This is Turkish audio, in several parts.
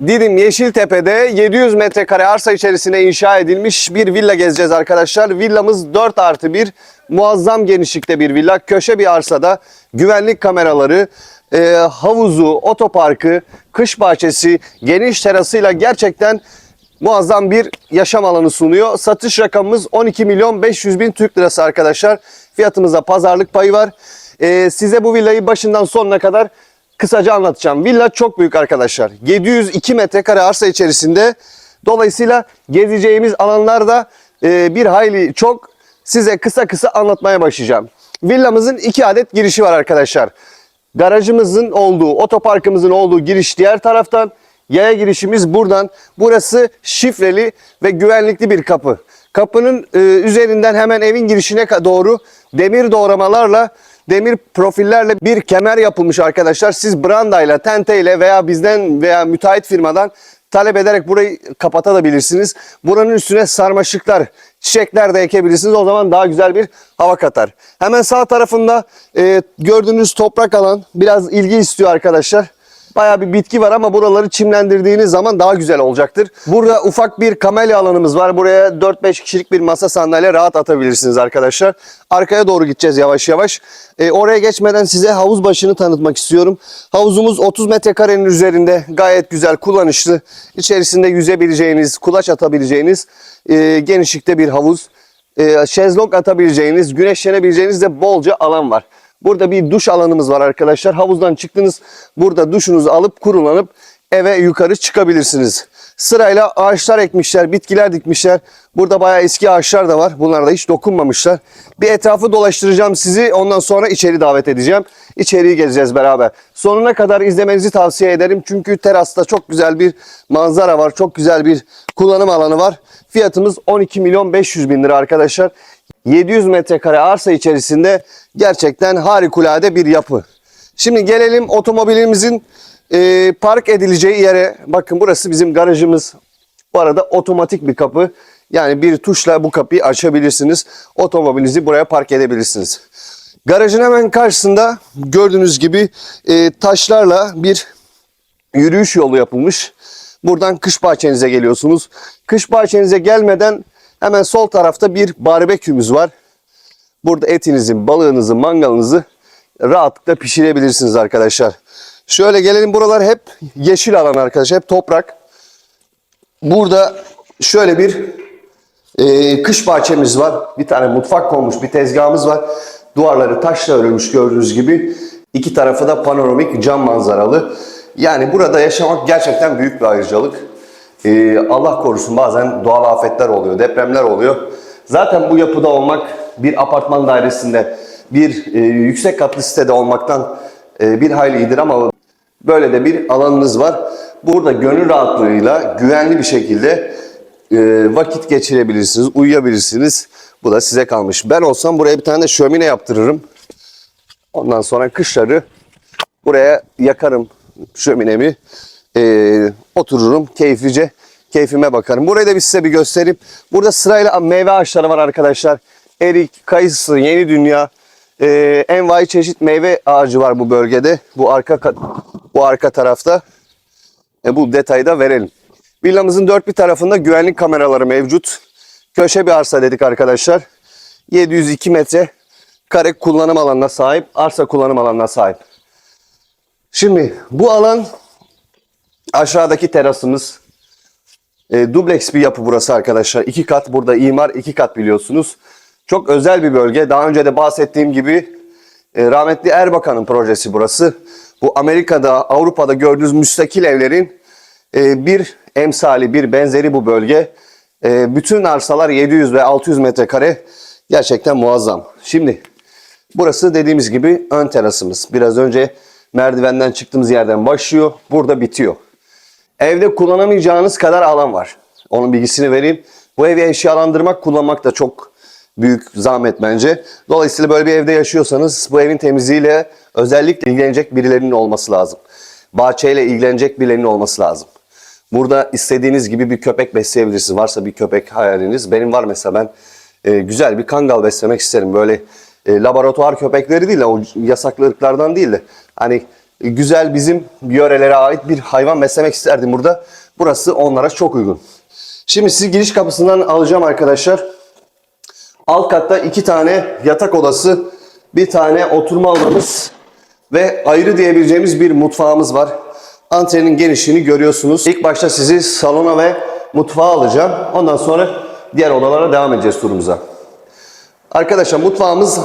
Didim Yeşiltepe'de 700 metrekare arsa içerisinde inşa edilmiş bir villa gezeceğiz arkadaşlar. Villamız 4 artı 1 muazzam genişlikte bir villa. Köşe bir arsada güvenlik kameraları, e, havuzu, otoparkı, kış bahçesi, geniş terasıyla gerçekten muazzam bir yaşam alanı sunuyor. Satış rakamımız 12 milyon 500 bin Türk lirası arkadaşlar. Fiyatımızda pazarlık payı var. E, size bu villayı başından sonuna kadar kısaca anlatacağım. Villa çok büyük arkadaşlar. 702 metrekare arsa içerisinde. Dolayısıyla gezeceğimiz alanlar da e, bir hayli çok. Size kısa kısa anlatmaya başlayacağım. Villamızın iki adet girişi var arkadaşlar. Garajımızın olduğu, otoparkımızın olduğu giriş diğer taraftan. Yaya girişimiz buradan. Burası şifreli ve güvenlikli bir kapı. Kapının e, üzerinden hemen evin girişine doğru demir doğramalarla, demir profillerle bir kemer yapılmış arkadaşlar. Siz brandayla, tenteyle veya bizden veya müteahhit firmadan talep ederek burayı kapatabilirsiniz. Buranın üstüne sarmaşıklar, çiçekler de ekebilirsiniz. O zaman daha güzel bir hava katar. Hemen sağ tarafında e, gördüğünüz toprak alan biraz ilgi istiyor arkadaşlar. Bayağı bir bitki var ama buraları çimlendirdiğiniz zaman daha güzel olacaktır. Burada ufak bir kamelya alanımız var. Buraya 4-5 kişilik bir masa sandalye rahat atabilirsiniz arkadaşlar. Arkaya doğru gideceğiz yavaş yavaş. Ee, oraya geçmeden size havuz başını tanıtmak istiyorum. Havuzumuz 30 metrekarenin üzerinde gayet güzel, kullanışlı. İçerisinde yüzebileceğiniz, kulaç atabileceğiniz e, genişlikte bir havuz. E, şezlong atabileceğiniz, güneşlenebileceğiniz de bolca alan var. Burada bir duş alanımız var arkadaşlar. Havuzdan çıktınız. Burada duşunuzu alıp kurulanıp eve yukarı çıkabilirsiniz. Sırayla ağaçlar ekmişler, bitkiler dikmişler. Burada bayağı eski ağaçlar da var. Bunlara da hiç dokunmamışlar. Bir etrafı dolaştıracağım sizi. Ondan sonra içeri davet edeceğim. İçeriği gezeceğiz beraber. Sonuna kadar izlemenizi tavsiye ederim. Çünkü terasta çok güzel bir manzara var. Çok güzel bir kullanım alanı var. Fiyatımız 12 milyon 500 bin lira arkadaşlar. 700 metrekare arsa içerisinde gerçekten harikulade bir yapı. Şimdi gelelim otomobilimizin e, park edileceği yere. Bakın burası bizim garajımız. Bu arada otomatik bir kapı. Yani bir tuşla bu kapıyı açabilirsiniz. Otomobilinizi buraya park edebilirsiniz. Garajın hemen karşısında gördüğünüz gibi e, taşlarla bir yürüyüş yolu yapılmış. Buradan kış bahçenize geliyorsunuz. Kış bahçenize gelmeden hemen sol tarafta bir barbekümüz var. Burada etinizi, balığınızı, mangalınızı rahatlıkla pişirebilirsiniz arkadaşlar. Şöyle gelelim buralar hep yeşil alan arkadaşlar. Hep toprak. Burada şöyle bir e, kış bahçemiz var. Bir tane mutfak konmuş bir tezgahımız var. Duvarları taşla örülmüş gördüğünüz gibi. İki tarafı da panoramik cam manzaralı. Yani burada yaşamak gerçekten büyük bir ayrıcalık. E, Allah korusun bazen doğal afetler oluyor, depremler oluyor. Zaten bu yapıda olmak bir apartman dairesinde, bir e, yüksek katlı sitede olmaktan e, bir hayli iyidir ama böyle de bir alanınız var. Burada gönül rahatlığıyla güvenli bir şekilde e, vakit geçirebilirsiniz, uyuyabilirsiniz. Bu da size kalmış. Ben olsam buraya bir tane de şömine yaptırırım. Ondan sonra kışları buraya yakarım şöminemi. E, otururum keyiflice. Keyfime bakarım. Burayı da bir size bir göstereyim. Burada sırayla meyve ağaçları var arkadaşlar. Erik, kayısı, yeni dünya. E, envai çeşit meyve ağacı var bu bölgede. Bu arka bu arka tarafta. E, bu detayı da verelim. Villamızın dört bir tarafında güvenlik kameraları mevcut. Köşe bir arsa dedik arkadaşlar. 702 metre kare kullanım alanına sahip, arsa kullanım alanına sahip. Şimdi bu alan aşağıdaki terasımız. E, dubleks bir yapı burası arkadaşlar. İki kat burada imar iki kat biliyorsunuz. Çok özel bir bölge. Daha önce de bahsettiğim gibi e, rahmetli Erbakan'ın projesi burası. Bu Amerika'da, Avrupa'da gördüğünüz müstakil evlerin e, bir emsali, bir benzeri bu bölge. E, bütün arsalar 700 ve 600 metrekare. Gerçekten muazzam. Şimdi burası dediğimiz gibi ön terasımız. Biraz önce merdivenden çıktığımız yerden başlıyor. Burada bitiyor. Evde kullanamayacağınız kadar alan var. Onun bilgisini vereyim. Bu evi eşyalandırmak, kullanmak da çok büyük zahmet bence. Dolayısıyla böyle bir evde yaşıyorsanız bu evin temizliğiyle özellikle ilgilenecek birilerinin olması lazım. Bahçeyle ilgilenecek birilerinin olması lazım. Burada istediğiniz gibi bir köpek besleyebilirsiniz. Varsa bir köpek hayaliniz. Benim var mesela ben e, güzel bir kangal beslemek isterim. Böyle e, laboratuvar köpekleri değil de o yasaklı ırklardan değil de hani güzel bizim yörelere ait bir hayvan beslemek isterdim burada. Burası onlara çok uygun. Şimdi sizi giriş kapısından alacağım arkadaşlar. Alt katta iki tane yatak odası, bir tane oturma odamız ve ayrı diyebileceğimiz bir mutfağımız var. Antrenin genişliğini görüyorsunuz. İlk başta sizi salona ve mutfağa alacağım. Ondan sonra diğer odalara devam edeceğiz turumuza. Arkadaşlar mutfağımız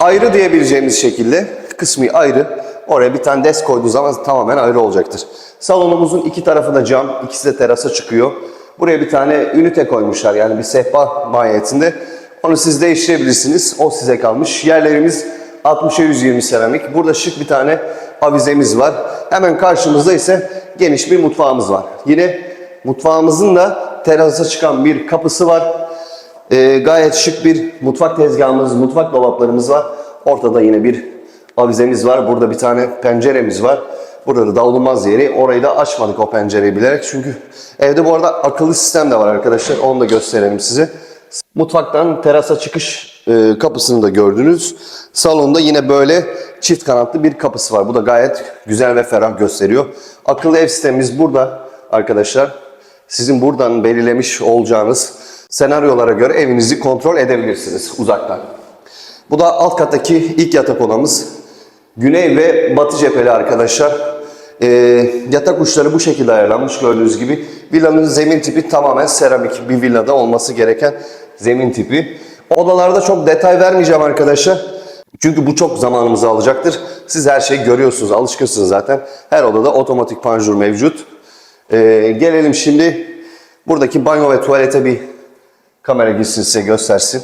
ayrı diyebileceğimiz şekilde kısmı ayrı. Oraya bir tane desk koyduğu zaman tamamen ayrı olacaktır. Salonumuzun iki tarafı da cam, ikisi de terasa çıkıyor. Buraya bir tane ünite koymuşlar yani bir sehpa mahiyetinde. Onu siz değiştirebilirsiniz. O size kalmış. Yerlerimiz 60'a 120 seramik. Burada şık bir tane avizemiz var. Hemen karşımızda ise geniş bir mutfağımız var. Yine mutfağımızın da terasa çıkan bir kapısı var. Ee, gayet şık bir mutfak tezgahımız, mutfak dolaplarımız var. Ortada yine bir avizemiz var. Burada bir tane penceremiz var. Burada da davulmaz yeri. Orayı da açmadık o pencereyi bilerek. Çünkü evde bu arada akıllı sistem de var arkadaşlar. Onu da gösterelim size. Mutfaktan terasa çıkış e, kapısını da gördünüz. Salonda yine böyle çift kanatlı bir kapısı var. Bu da gayet güzel ve ferah gösteriyor. Akıllı ev sistemimiz burada arkadaşlar. Sizin buradan belirlemiş olacağınız senaryolara göre evinizi kontrol edebilirsiniz uzaktan. Bu da alt kattaki ilk yatak odamız. Güney ve batı cepheli arkadaşlar. Ee, yatak uçları bu şekilde ayarlanmış gördüğünüz gibi. Villanın zemin tipi tamamen seramik bir villada olması gereken zemin tipi. Odalarda çok detay vermeyeceğim arkadaşlar. Çünkü bu çok zamanımızı alacaktır. Siz her şeyi görüyorsunuz, alışkınsınız zaten. Her odada otomatik panjur mevcut. Ee, gelelim şimdi buradaki banyo ve tuvalete bir kamera girsin size göstersin.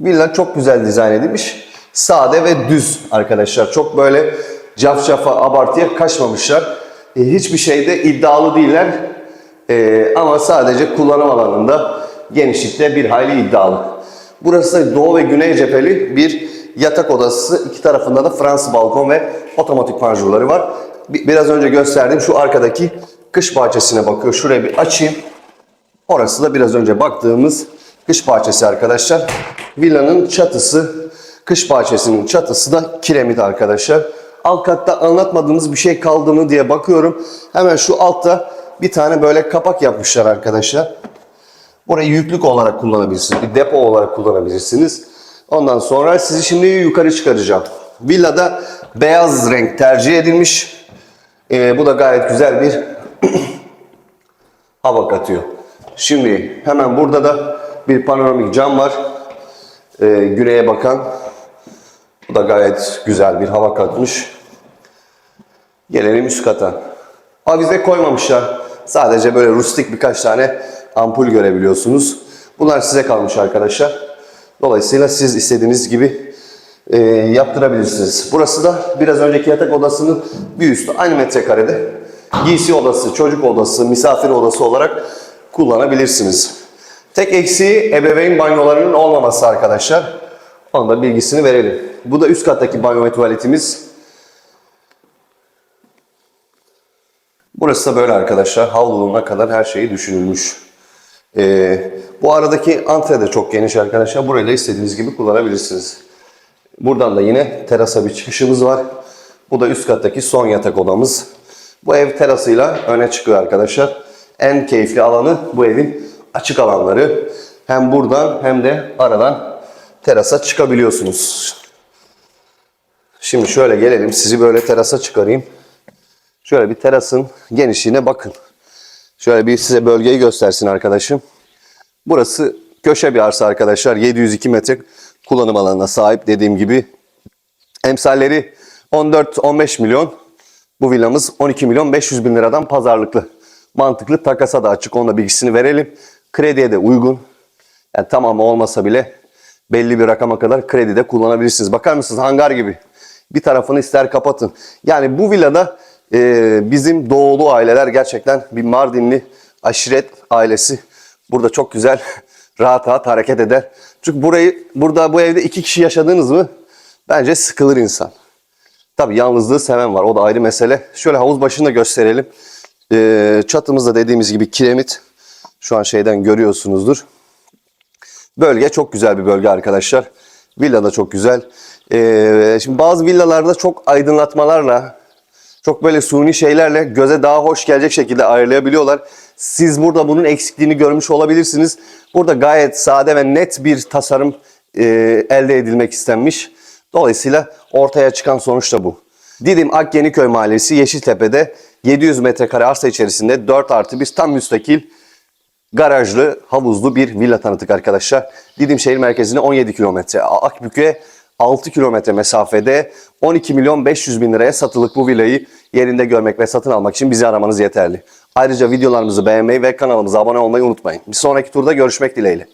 Villa çok güzel dizayn edilmiş. Sade ve düz arkadaşlar. Çok böyle cafcafa, abartıya kaçmamışlar. E, hiçbir şeyde iddialı değiller. E, ama sadece kullanım alanında genişlikte bir hayli iddialı. Burası doğu ve güney cepheli bir yatak odası. İki tarafında da Fransız balkon ve otomatik panjurları var. Bi- Biraz önce gösterdiğim şu arkadaki kış bahçesine bakıyor. Şuraya bir açayım. Orası da biraz önce baktığımız kış bahçesi arkadaşlar. Villanın çatısı, kış bahçesinin çatısı da kiremit arkadaşlar. Alt katta anlatmadığımız bir şey kaldı mı diye bakıyorum. Hemen şu altta bir tane böyle kapak yapmışlar arkadaşlar. Orayı yüklük olarak kullanabilirsiniz. Bir depo olarak kullanabilirsiniz. Ondan sonra sizi şimdi yukarı çıkaracağım. Villada beyaz renk tercih edilmiş. Ee, bu da gayet güzel bir hava katıyor. Şimdi hemen burada da bir panoramik cam var. Ee, güneye bakan. Bu da gayet güzel bir hava katmış. Gelelim üst kata. Avize koymamışlar. Sadece böyle rustik birkaç tane ampul görebiliyorsunuz. Bunlar size kalmış arkadaşlar. Dolayısıyla siz istediğiniz gibi e, yaptırabilirsiniz. Burası da biraz önceki yatak odasının bir üstü. Aynı metrekarede. Giysi odası, çocuk odası, misafir odası olarak kullanabilirsiniz. Tek eksiği ebeveyn banyolarının olmaması arkadaşlar. Onun da bilgisini verelim. Bu da üst kattaki banyo ve tuvaletimiz. Burası da böyle arkadaşlar. Havluluğuna kadar her şeyi düşünülmüş. Ee, bu aradaki antre de çok geniş arkadaşlar. Burayı da istediğiniz gibi kullanabilirsiniz. Buradan da yine terasa bir çıkışımız var. Bu da üst kattaki son yatak odamız. Bu ev terasıyla öne çıkıyor arkadaşlar. En keyifli alanı bu evin açık alanları. Hem buradan hem de aradan terasa çıkabiliyorsunuz. Şimdi şöyle gelelim sizi böyle terasa çıkarayım. Şöyle bir terasın genişliğine bakın. Şöyle bir size bölgeyi göstersin arkadaşım. Burası köşe bir arsa arkadaşlar. 702 metre kullanım alanına sahip dediğim gibi. Emsalleri 14-15 milyon. Bu villamız 12 milyon 500 bin liradan pazarlıklı. Mantıklı takasa da açık. Onun da bilgisini verelim. Krediye de uygun. Yani tamamı olmasa bile belli bir rakama kadar kredide kullanabilirsiniz. Bakar mısınız hangar gibi. Bir tarafını ister kapatın. Yani bu villada e, bizim doğulu aileler gerçekten bir Mardinli aşiret ailesi burada çok güzel rahat rahat hareket eder. Çünkü burayı burada bu evde iki kişi yaşadınız mı bence sıkılır insan. Tabii yalnızlığı seven var. O da ayrı mesele. Şöyle havuz başını da gösterelim. Ee, çatımızda dediğimiz gibi kiremit. Şu an şeyden görüyorsunuzdur. Bölge çok güzel bir bölge arkadaşlar. Villa da çok güzel. Ee, şimdi bazı villalarda çok aydınlatmalarla çok böyle suni şeylerle göze daha hoş gelecek şekilde ayarlayabiliyorlar. Siz burada bunun eksikliğini görmüş olabilirsiniz. Burada gayet sade ve net bir tasarım e, elde edilmek istenmiş. Dolayısıyla ortaya çıkan sonuç da bu. Didim Akyeniköy Mahallesi Yeşiltepe'de 700 metrekare arsa içerisinde 4 artı 1 tam müstakil garajlı, havuzlu bir villa tanıttık arkadaşlar. Didim şehir merkezine 17 kilometre, Akbük'e 6 kilometre mesafede 12 milyon 500 bin liraya satılık bu villayı yerinde görmek ve satın almak için bizi aramanız yeterli. Ayrıca videolarımızı beğenmeyi ve kanalımıza abone olmayı unutmayın. Bir sonraki turda görüşmek dileğiyle.